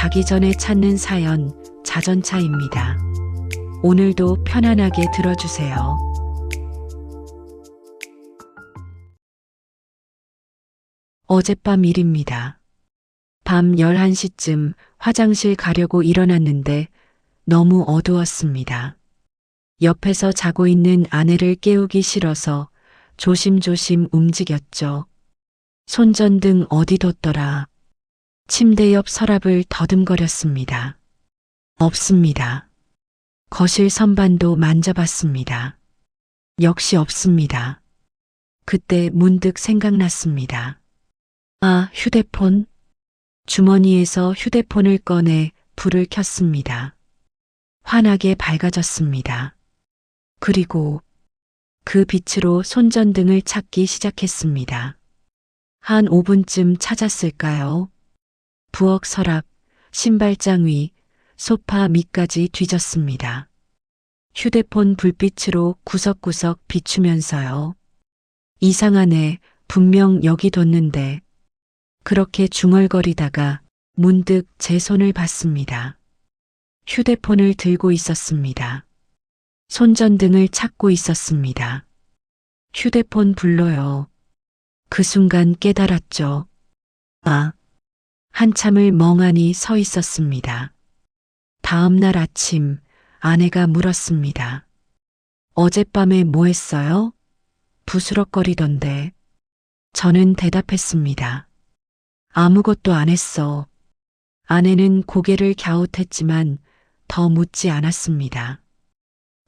자기 전에 찾는 사연 자전차입니다. 오늘도 편안하게 들어주세요. 어젯밤 일입니다. 밤 11시쯤 화장실 가려고 일어났는데 너무 어두웠습니다. 옆에서 자고 있는 아내를 깨우기 싫어서 조심조심 움직였죠. 손전등 어디 뒀더라. 침대 옆 서랍을 더듬거렸습니다. 없습니다. 거실 선반도 만져봤습니다. 역시 없습니다. 그때 문득 생각났습니다. 아, 휴대폰. 주머니에서 휴대폰을 꺼내 불을 켰습니다. 환하게 밝아졌습니다. 그리고 그 빛으로 손전등을 찾기 시작했습니다. 한 5분쯤 찾았을까요? 부엌 서랍, 신발장 위, 소파 밑까지 뒤졌습니다. 휴대폰 불빛으로 구석구석 비추면서요. 이상하네, 분명 여기 뒀는데. 그렇게 중얼거리다가 문득 제 손을 봤습니다. 휴대폰을 들고 있었습니다. 손전등을 찾고 있었습니다. 휴대폰 불러요. 그 순간 깨달았죠. 아, 한참을 멍하니 서 있었습니다. 다음 날 아침 아내가 물었습니다. 어젯밤에 뭐 했어요? 부스럭거리던데. 저는 대답했습니다. 아무것도 안 했어. 아내는 고개를 갸웃했지만 더 묻지 않았습니다.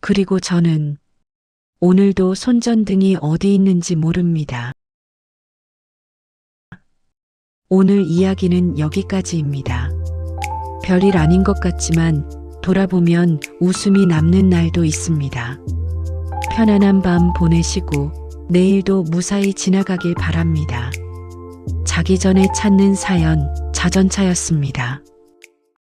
그리고 저는 오늘도 손전등이 어디 있는지 모릅니다. 오늘 이야기는 여기까지입니다. 별일 아닌 것 같지만 돌아보면 웃음이 남는 날도 있습니다. 편안한 밤 보내시고 내일도 무사히 지나가길 바랍니다. 자기 전에 찾는 사연 자전차였습니다.